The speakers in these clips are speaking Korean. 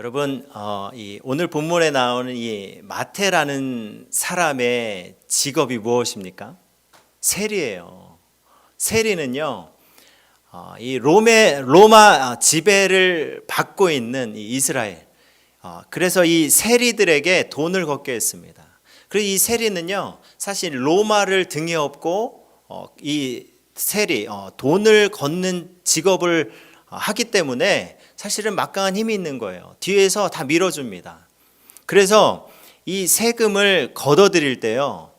여러분 어, 이 오늘 본문에 나오는 이 마태라는 사람의 직업이 무엇입니까? 세리예요. 세리는요, 어, 이 롬의 로마 지배를 받고 있는 이 이스라엘. 어, 그래서 이 세리들에게 돈을 걷게 했습니다. 그리고 이 세리는요, 사실 로마를 등에 업고 어, 이 세리 어, 돈을 걷는 직업을 어, 하기 때문에 사실은 막강한 힘이 있는 거예요. 뒤에서 다 밀어줍니다. 그래서 이 세금을 걷어들일 때요,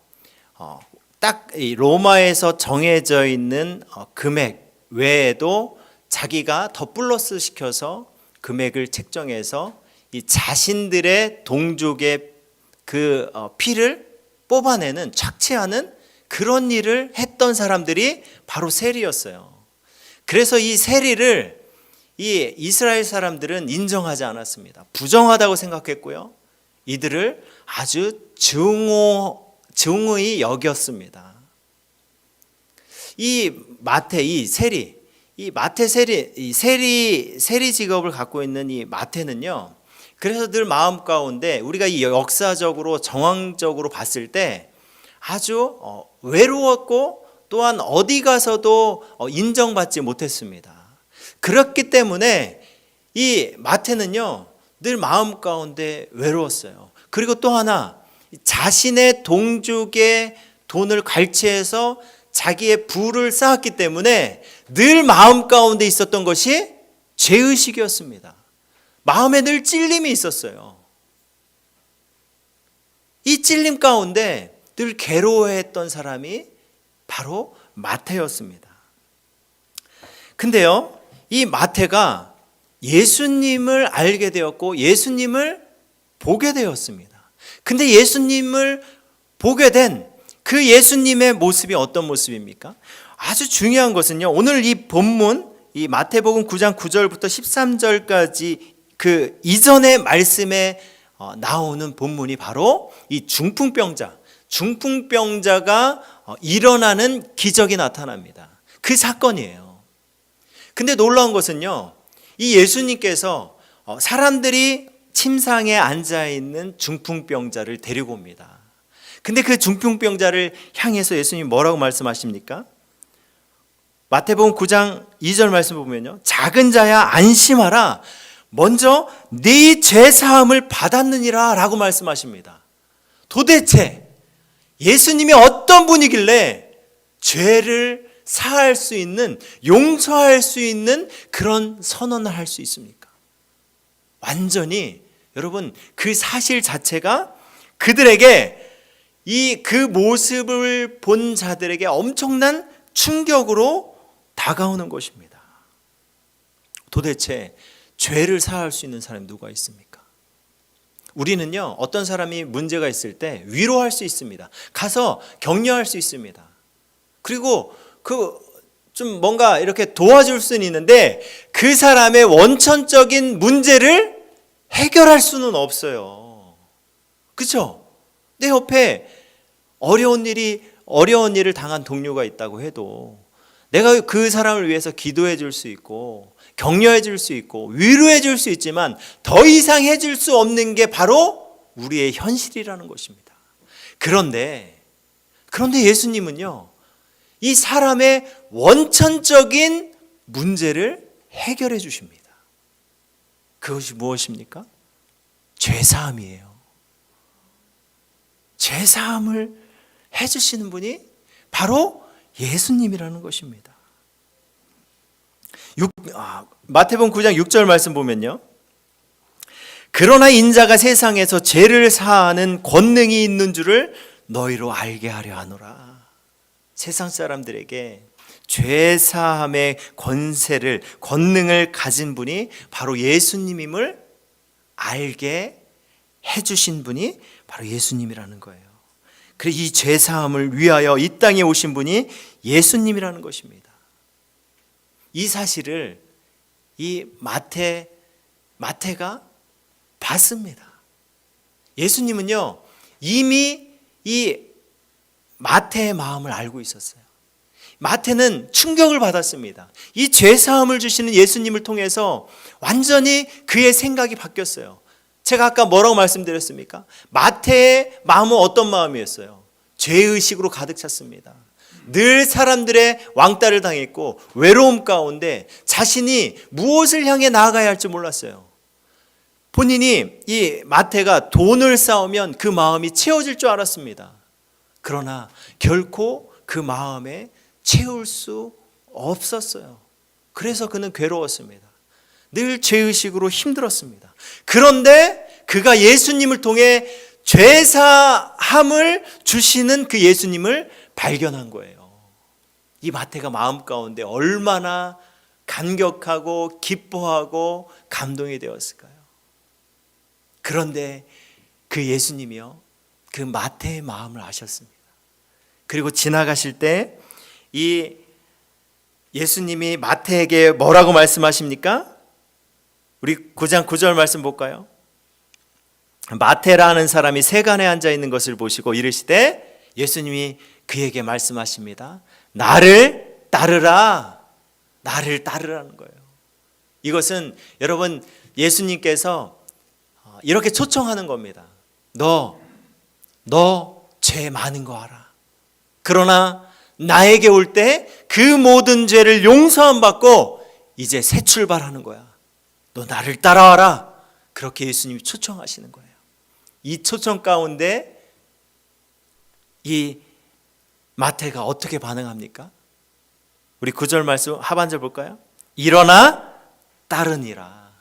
어, 딱이 로마에서 정해져 있는 어, 금액 외에도 자기가 더 플러스 시켜서 금액을 책정해서 이 자신들의 동족의 그 어, 피를 뽑아내는 착취하는 그런 일을 했던 사람들이 바로 세리였어요. 그래서 이 세리를 이 이스라엘 사람들은 인정하지 않았습니다. 부정하다고 생각했고요. 이들을 아주 증오 증오히 여겼습니다. 이 마태 이 세리 이 마태 세리 이 세리 세리 직업을 갖고 있는 이 마태는요. 그래서 늘 마음 가운데 우리가 이 역사적으로 정황적으로 봤을 때 아주 어, 외로웠고 또한 어디 가서도 어, 인정받지 못했습니다. 그렇기 때문에 이 마태는요 늘 마음 가운데 외로웠어요. 그리고 또 하나 자신의 동족의 돈을 갈취해서 자기의 부를 쌓았기 때문에 늘 마음 가운데 있었던 것이 죄의식이었습니다. 마음에 늘 찔림이 있었어요. 이 찔림 가운데 늘 괴로워했던 사람이 바로 마태였습니다. 근데요, 이 마태가 예수님을 알게 되었고 예수님을 보게 되었습니다. 근데 예수님을 보게 된 그 예수님의 모습이 어떤 모습입니까? 아주 중요한 것은요. 오늘 이 본문 이 마태복음 9장 9절부터 13절까지 그 이전의 말씀에 어, 나오는 본문이 바로 이 중풍병자, 중풍병자가 어, 일어나는 기적이 나타납니다. 그 사건이에요. 근데 놀라운 것은요, 이 예수님께서 어, 사람들이 침상에 앉아 있는 중풍병자를 데리고 옵니다. 근데 그 중풍병자를 향해서 예수님이 뭐라고 말씀하십니까? 마태복음 9장 2절 말씀 보면요. 작은 자야 안심하라. 먼저 네 죄 사함을 받았느니라라고 말씀하십니다. 도대체 예수님이 어떤 분이길래 죄를 사할 수 있는 용서할 수 있는 그런 선언을 할 수 있습니까? 완전히 여러분 그 사실 자체가 그들에게 이 그 모습을 본 자들에게 엄청난 충격으로 다가오는 것입니다. 도대체 죄를 사할 수 있는 사람이 누가 있습니까? 우리는요, 어떤 사람이 문제가 있을 때 위로할 수 있습니다. 가서 격려할 수 있습니다. 그리고 그 좀 뭔가 이렇게 도와줄 수는 있는데 그 사람의 원천적인 문제를 해결할 수는 없어요. 그렇죠? 내 옆에 어려운 일이 어려운 일을 당한 동료가 있다고 해도 내가 그 사람을 위해서 기도해 줄 수 있고 격려해 줄 수 있고 위로해 줄 수 있지만 더 이상 해 줄 수 없는 게 바로 우리의 현실이라는 것입니다. 그런데 그런데 예수님은요. 이 사람의 원천적인 문제를 해결해 주십니다. 그것이 무엇입니까? 죄사함이에요. 죄사함을 해 주시는 분이 바로 예수님이라는 것입니다. 6, 아, 마태복음 9장 6절 말씀 보면요. 그러나 인자가 세상에서 죄를 사하는 권능이 있는 줄을 너희로 알게 하려 하노라. 세상 사람들에게 죄 사함의 권세를 권능을 가진 분이 바로 예수님임을 알게 해 주신 분이 바로 예수님이라는 거예요. 그래 이죄 사함을 위하여 이 땅에 오신 분이 예수님이라는 것입니다. 이 사실을 이 마태 마태가 봤습니다. 예수님은요 이미 이 마태의 마음을 알고 있었어요. 마태는 충격을 받았습니다. 이 죄사함을 주시는 예수님을 통해서 완전히 그의 생각이 바뀌었어요. 제가 아까 뭐라고 말씀드렸습니까? 마태의 마음은 어떤 마음이었어요? 죄의식으로 가득 찼습니다. 늘 사람들의 왕따를 당했고 외로움 가운데 자신이 무엇을 향해 나아가야 할지 몰랐어요. 본인이 이 마태가 돈을 쌓으면 그 마음이 채워질 줄 알았습니다. 그러나 결코 그 마음에 채울 수 없었어요. 그래서 그는 괴로웠습니다. 늘 죄의식으로 힘들었습니다. 그런데 그가 예수님을 통해 죄사함을 주시는 그 예수님을 발견한 거예요. 이 마태가 마음 가운데 얼마나 감격하고 기뻐하고 감동이 되었을까요? 그런데 그 예수님이요. 그 마태의 마음을 아셨습니다. 그리고 지나가실 때 이 예수님이 마태에게 뭐라고 말씀하십니까? 우리 9장 9절 말씀 볼까요? 마태라는 사람이 세간에 앉아 있는 것을 보시고 이르시되 예수님이 그에게 말씀하십니다. 나를 따르라. 나를 따르라는 거예요. 이것은 여러분 예수님께서 어, 이렇게 초청하는 겁니다. 너, 너 죄 많은 거 알아. 그러나 나에게 올 때 그 모든 죄를 용서함 받고 이제 새 출발하는 거야. 너 나를 따라와라. 그렇게 예수님이 초청하시는 거예요. 이 초청 가운데 이 마태가 어떻게 반응합니까? 우리 구절 말씀 하반절 볼까요? 일어나 따르니라.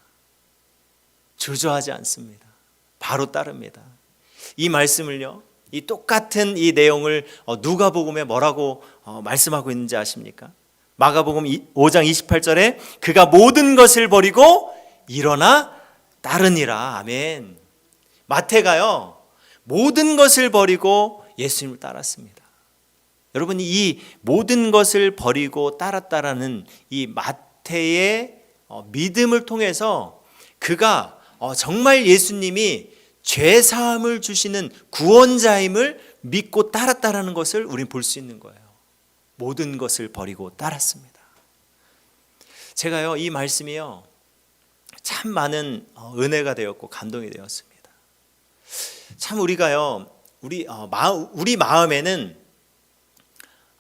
주저하지 않습니다. 바로 따릅니다. 이 말씀을요. 이 똑같은 이 내용을 어, 누가복음에 뭐라고 어, 말씀하고 있는지 아십니까? 마가복음 5장 28절에 그가 모든 것을 버리고 일어나 따르니라. 아멘. 마태가요. 모든 것을 버리고 예수님을 따랐습니다. 여러분 이 모든 것을 버리고 따랐다라는 이 마태의 어, 믿음을 통해서 그가 정말 예수님이 죄 사함을 주시는 구원자임을 믿고 따랐다라는 것을 우리는 볼수 있는 거예요. 모든 것을 버리고 따랐습니다. 제가요 이 말씀이요 참 많은 어, 은혜가 되었고 감동이 되었습니다. 참 우리가요 우리 어, 우리 마음에는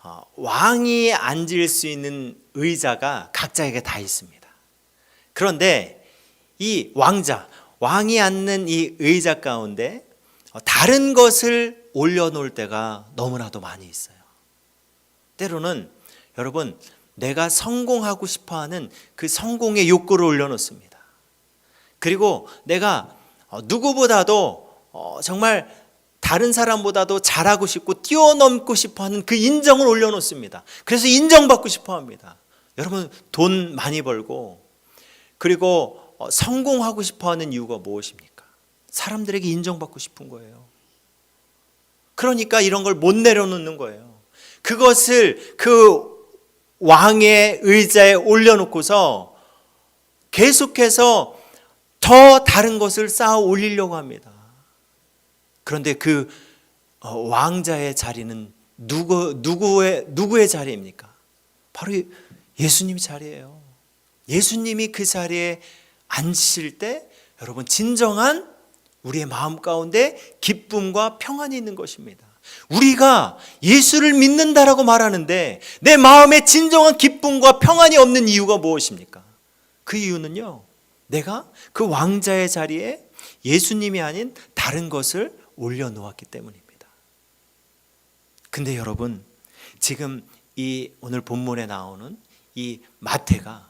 어, 왕이 앉을 수 있는 의자가 각자에게 다 있습니다. 그런데 이 왕자 왕이 앉는 이 의자 가운데 다른 것을 올려놓을 때가 너무나도 많이 있어요. 때로는 여러분 내가 성공하고 싶어 하는 그 성공의 욕구를 올려놓습니다. 그리고 내가 누구보다도 정말 다른 사람보다도 잘하고 싶고 뛰어넘고 싶어 하는 그 인정을 올려놓습니다. 그래서 인정받고 싶어 합니다. 여러분 돈 많이 벌고 그리고 어, 성공하고 싶어 하는 이유가 무엇입니까? 사람들에게 인정받고 싶은 거예요. 그러니까 이런 걸 못 내려놓는 거예요. 그것을 그 왕의 의자에 올려놓고서 계속해서 더 다른 것을 쌓아 올리려고 합니다. 그런데 그 어, 왕자의 자리는 누구, 누구의, 누구의 자리입니까? 바로 예수님의 자리예요. 예수님이 그 자리에 앉으실 때 여러분 진정한 우리의 마음 가운데 기쁨과 평안이 있는 것입니다. 우리가 예수를 믿는다라고 말하는데 내 마음에 진정한 기쁨과 평안이 없는 이유가 무엇입니까? 그 이유는요. 내가 그 왕자의 자리에 예수님이 아닌 다른 것을 올려놓았기 때문입니다. 근데 여러분, 지금 이 오늘 본문에 나오는 이 마태가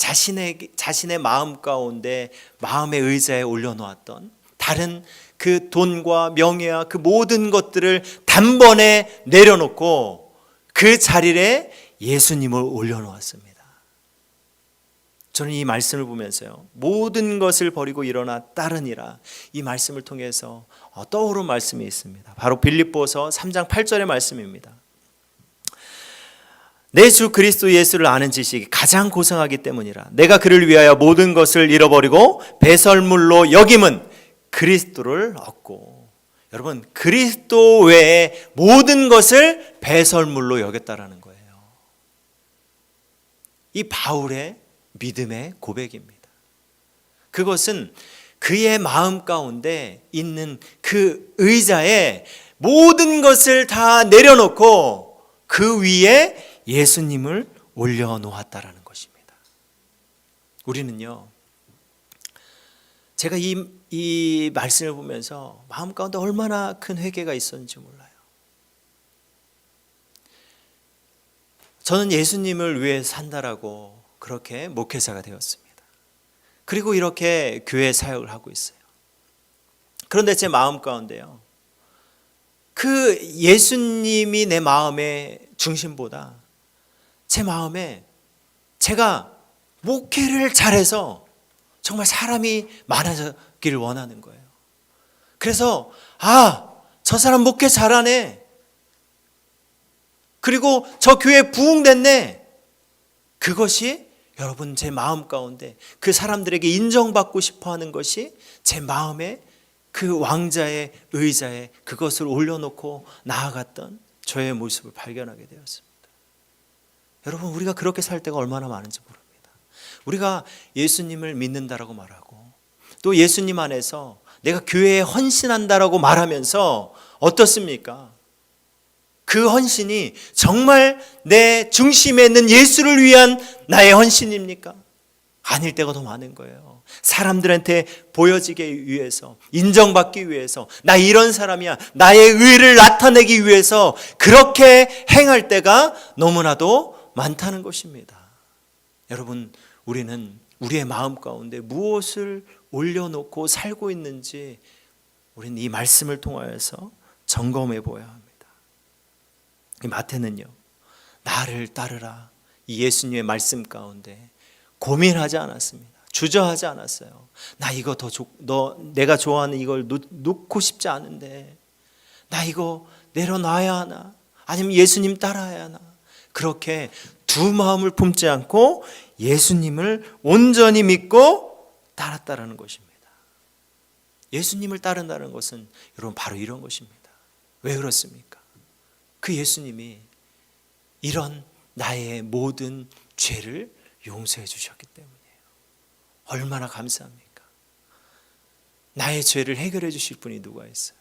자신의 자신의 마음 가운데 마음의 의자에 올려놓았던 다른 그 돈과 명예와 그 모든 것들을 단번에 내려놓고 그 자리에 예수님을 올려놓았습니다. 저는 이 말씀을 보면서요 모든 것을 버리고 일어나 따르니라 이 말씀을 통해서 떠오른 말씀이 있습니다. 바로 빌립보서 3장 8절의 말씀입니다. 내 주 그리스도 예수를 아는 지식이 가장 고상하기 때문이라. 내가 그를 위하여 모든 것을 잃어버리고 배설물로 여김은 그리스도를 얻고. 여러분, 그리스도 외에 모든 것을 배설물로 여겼다라는 거예요. 이 바울의 믿음의 고백입니다. 그것은 그의 마음 가운데 있는 그 의자에 모든 것을 다 내려놓고 그 위에 예수님을 올려놓았다라는 것입니다. 우리는요, 제가 이, 이 말씀을 보면서 마음 가운데 얼마나 큰 회개가 있었는지 몰라요. 저는 예수님을 위해 산다라고 그렇게 목회자가 되었습니다. 그리고 이렇게 교회 사역을 하고 있어요. 그런데 제 마음 가운데요. 그 예수님이 내 마음의 중심보다 제 마음에 제가 목회를 잘해서 정말 사람이 많아지기를 원하는 거예요. 그래서 아, 저 사람 목회 잘하네. 그리고 저 교회 부흥됐네. 그것이 여러분 제 마음 가운데 그 사람들에게 인정받고 싶어 하는 것이 제 마음에 그 왕자의 의자에 그것을 올려놓고 나아갔던 저의 모습을 발견하게 되었습니다. 여러분 우리가 그렇게 살 때가 얼마나 많은지 모릅니다. 우리가 예수님을 믿는다라고 말하고 또 예수님 안에서 내가 교회에 헌신한다라고 말하면서 어떻습니까? 그 헌신이 정말 내 중심에 있는 예수를 위한 나의 헌신입니까? 아닐 때가 더 많은 거예요. 사람들한테 보여지기 위해서, 인정받기 위해서, 나 이런 사람이야. 나의 의를 나타내기 위해서 그렇게 행할 때가 너무나도 많다는 것입니다. 여러분, 우리는 우리의 마음 가운데 무엇을 올려놓고 살고 있는지 우리는 이 말씀을 통하여서 점검해 보아야 합니다. 이 마태는요, 나를 따르라. 이 예수님의 말씀 가운데 고민하지 않았습니다. 주저하지 않았어요. 나 이거 더, 조, 너, 내가 좋아하는 이걸 놓, 놓고 싶지 않은데, 나 이거 내려놔야 하나? 아니면 예수님 따라야 하나? 그렇게 두 마음을 품지 않고 예수님을 온전히 믿고 따랐다라는 것입니다. 예수님을 따른다는 것은 여러분 바로 이런 것입니다. 왜 그렇습니까? 그 예수님이 이런 나의 모든 죄를 용서해 주셨기 때문이에요. 얼마나 감사합니까? 나의 죄를 해결해 주실 분이 누가 있어요?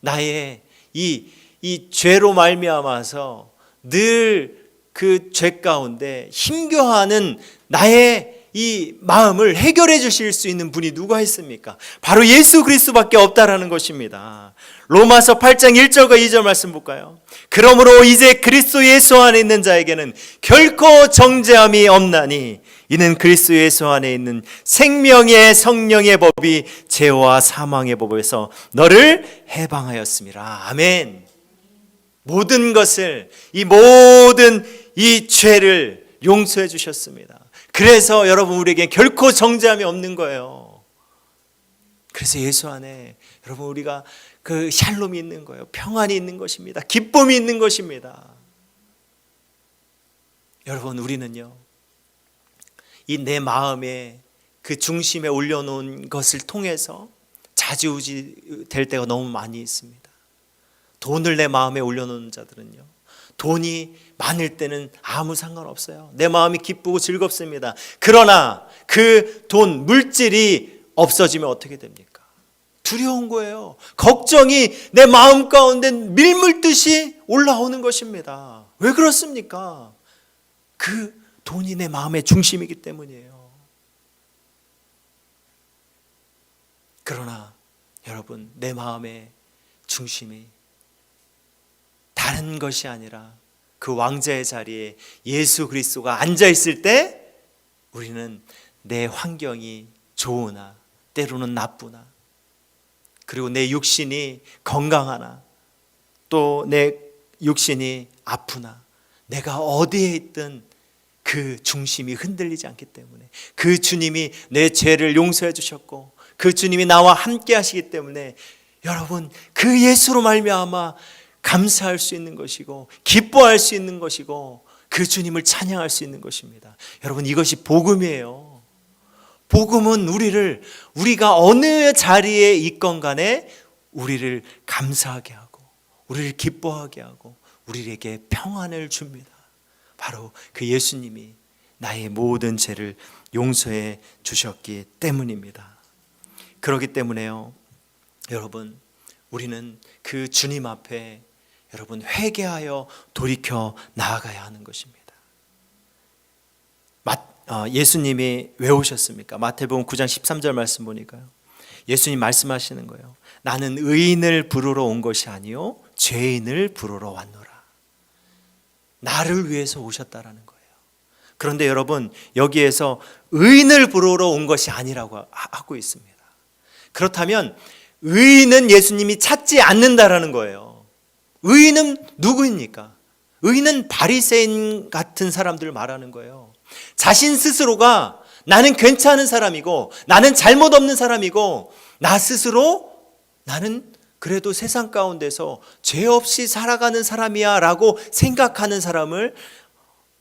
나의 이, 이 죄로 말미암아서 늘 그 죄 가운데 힘겨워하는 나의 이 마음을 해결해 주실 수 있는 분이 누가 있습니까? 바로 예수 그리스도밖에 없다라는 것입니다. 로마서 8장 1절과 2절 말씀 볼까요? 그러므로 이제 그리스도 예수 안에 있는 자에게는 결코 정죄함이 없나니 이는 그리스도 예수 안에 있는 생명의 성령의 법이 죄와 사망의 법에서 너를 해방하였습니다. 아멘. 모든 것을 이 모든 이 죄를 용서해 주셨습니다. 그래서 여러분 우리에게 결코 정죄함이 없는 거예요. 그래서 예수 안에 여러분 우리가 그 샬롬이 있는 거예요. 평안이 있는 것입니다. 기쁨이 있는 것입니다. 여러분 우리는요. 이 내 마음에 그 중심에 올려놓은 것을 통해서 자지우지 될 때가 너무 많이 있습니다. 돈을 내 마음에 올려놓은 자들은요. 돈이 많을 때는 아무 상관없어요. 내 마음이 기쁘고 즐겁습니다. 그러나 그 돈, 물질이 없어지면 어떻게 됩니까? 두려운 거예요. 걱정이 내 마음 가운데 밀물듯이 올라오는 것입니다. 왜 그렇습니까? 그 돈이 내 마음의 중심이기 때문이에요. 그러나 여러분, 내 마음의 중심이 다른 것이 아니라 그 왕자의 자리에 예수 그리스도가 앉아 있을 때 우리는 내 환경이 좋으나 때로는 나쁘나 그리고 내 육신이 건강하나 또 내 육신이 아프나 내가 어디에 있든 그 중심이 흔들리지 않기 때문에 그 주님이 내 죄를 용서해 주셨고 그 주님이 나와 함께 하시기 때문에 여러분 그 예수로 말미암아 감사할 수 있는 것이고 기뻐할 수 있는 것이고 그 주님을 찬양할 수 있는 것입니다. 여러분 이것이 복음이에요. 복음은 우리를 우리가 어느 자리에 있건 간에 우리를 감사하게 하고 우리를 기뻐하게 하고 우리에게 평안을 줍니다. 바로 그 예수님이 나의 모든 죄를 용서해 주셨기 때문입니다. 그렇기 때문에요. 여러분, 우리는 그 주님 앞에 여러분 회개하여 돌이켜 나아가야 하는 것입니다. 마, 어, 예수님이 왜 오셨습니까? 마태복음 9장 13절 말씀 보니까요. 예수님 말씀하시는 거예요. 나는 의인을 부르러 온 것이 아니요 죄인을 부르러 왔노라. 나를 위해서 오셨다라는 거예요. 그런데 여러분 여기에서 의인을 부르러 온 것이 아니라고 하고 있습니다. 그렇다면 의인은 예수님이 찾지 않는다라는 거예요. 의인은 누구입니까? 의인은 바리새인 같은 사람들 말하는 거예요. 자신 스스로가 나는 괜찮은 사람이고 나는 잘못 없는 사람이고 나 스스로 나는 그래도 세상 가운데서 죄 없이 살아가는 사람이야라고 생각하는 사람을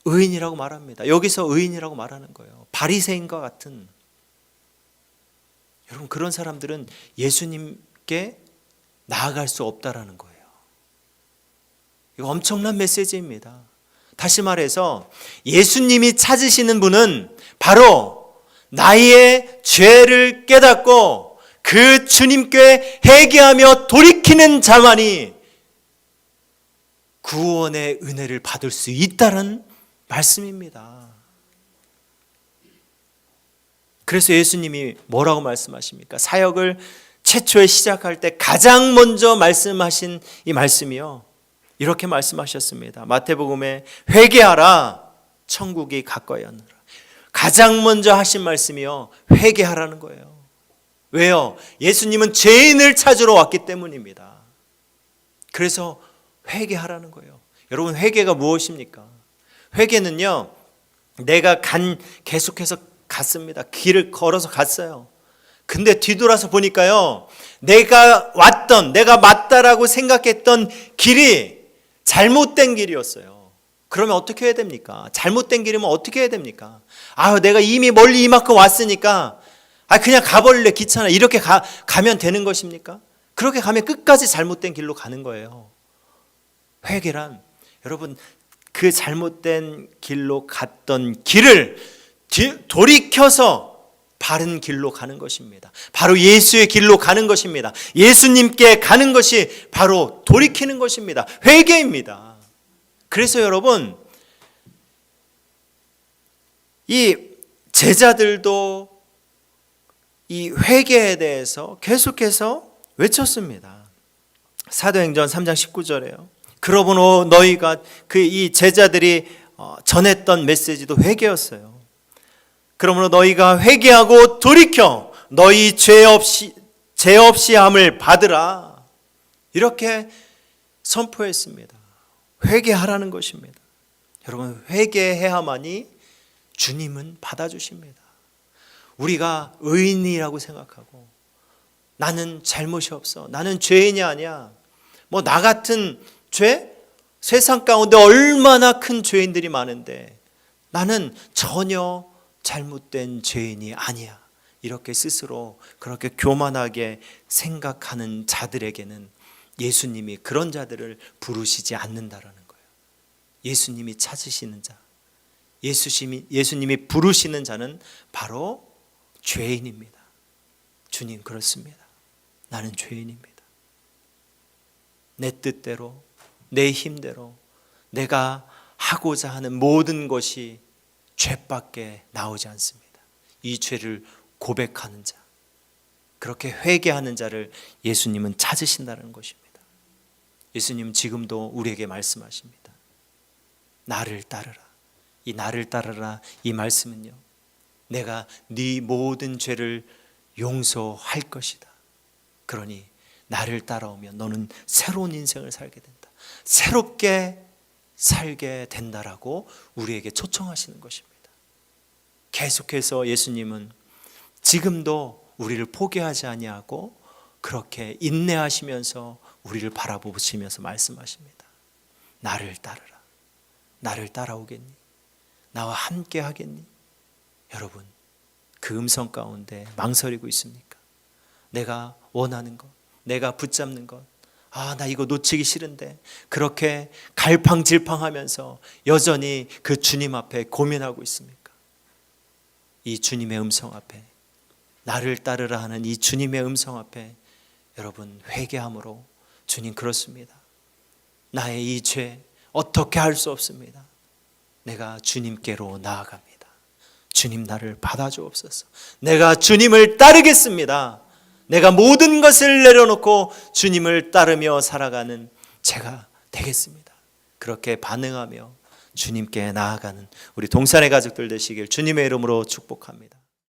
의인이라고 말합니다. 여기서 의인이라고 말하는 거예요. 바리새인과 같은 여러분 그런 사람들은 예수님께 나아갈 수 없다라는 거예요. 이거 엄청난 메시지입니다. 다시 말해서 예수님이 찾으시는 분은 바로 나의 죄를 깨닫고 그 주님께 회개하며 돌이키는 자만이 구원의 은혜를 받을 수 있다는 말씀입니다. 그래서 예수님이 뭐라고 말씀하십니까? 사역을 최초에 시작할 때 가장 먼저 말씀하신 이 말씀이요. 이렇게 말씀하셨습니다. 마태복음에 회개하라 천국이 가까이 하느라. 가장 먼저 하신 말씀이요. 회개하라는 거예요. 왜요? 예수님은 죄인을 찾으러 왔기 때문입니다. 그래서 회개하라는 거예요. 여러분 회개가 무엇입니까? 회개는요. 내가 간 계속해서 갔습니다. 길을 걸어서 갔어요. 근데 뒤돌아서 보니까요. 내가 왔던 내가 맞다라고 생각했던 길이 잘못된 길이었어요. 그러면 어떻게 해야 됩니까? 잘못된 길이면 어떻게 해야 됩니까? 아, 내가 이미 멀리 이만큼 왔으니까 아 그냥 가버릴래 귀찮아 이렇게 가, 가면 되는 것입니까? 그렇게 가면 끝까지 잘못된 길로 가는 거예요. 회개란 여러분 그 잘못된 길로 갔던 길을 뒤- 돌이켜서 바른 길로 가는 것입니다. 바로 예수의 길로 가는 것입니다. 예수님께 가는 것이 바로 돌이키는 것입니다. 회개입니다. 그래서 여러분 이 제자들도 이 회개에 대해서 계속해서 외쳤습니다. 사도행전 3장 19절에요. 그러므로 너희가 그 이 제자들이 어, 전했던 메시지도 회개였어요. 그러므로 너희가 회개하고 돌이켜 너희 죄 없이 죄 없이 함을 받으라. 이렇게 선포했습니다. 회개하라는 것입니다. 여러분 회개해야만이 주님은 받아 주십니다. 우리가 의인이라고 생각하고 나는 잘못이 없어. 나는 죄인이 아니야. 뭐 나 같은 죄? 세상 가운데 얼마나 큰 죄인들이 많은데 나는 전혀 잘못된 죄인이 아니야. 이렇게 스스로 그렇게 교만하게 생각하는 자들에게는 예수님이 그런 자들을 부르시지 않는다라는 거예요. 예수님이 찾으시는 자, 예수님이 예수님이 부르시는 자는 바로 죄인입니다. 주님 그렇습니다. 나는 죄인입니다. 내 뜻대로 내 힘대로 내가 하고자 하는 모든 것이 죄밖에 나오지 않습니다. 이 죄를 고백하는 자, 그렇게 회개하는 자를 예수님은 찾으신다는 것입니다. 예수님 지금도 우리에게 말씀하십니다. 나를 따르라. 이 나를 따르라 이 말씀은요. 내가 네 모든 죄를 용서할 것이다. 그러니 나를 따라오면 너는 새로운 인생을 살게 된다. 새롭게 살게 된다라고 우리에게 초청하시는 것입니다. 계속해서 예수님은 지금도 우리를 포기하지 아니하고 그렇게 인내하시면서 우리를 바라보시면서 말씀하십니다. 나를 따르라. 나를 따라오겠니? 나와 함께 하겠니? 여러분, 그 음성 가운데 망설이고 있습니까? 내가 원하는 것, 내가 붙잡는 것, 아, 나 이거 놓치기 싫은데, 그렇게 갈팡질팡 하면서 여전히 그 주님 앞에 고민하고 있습니까? 이 주님의 음성 앞에 나를 따르라 하는 이 주님의 음성 앞에 여러분 회개함으로 주님 그렇습니다. 나의 이 죄 어떻게 할 수 없습니다. 내가 주님께로 나아갑니다. 주님 나를 받아주옵소서. 내가 주님을 따르겠습니다. 내가 모든 것을 내려놓고 주님을 따르며 살아가는 제가 되겠습니다. 그렇게 반응하며 주님께 나아가는 우리 동산의 가족들 되시길 주님의 이름으로 축복합니다.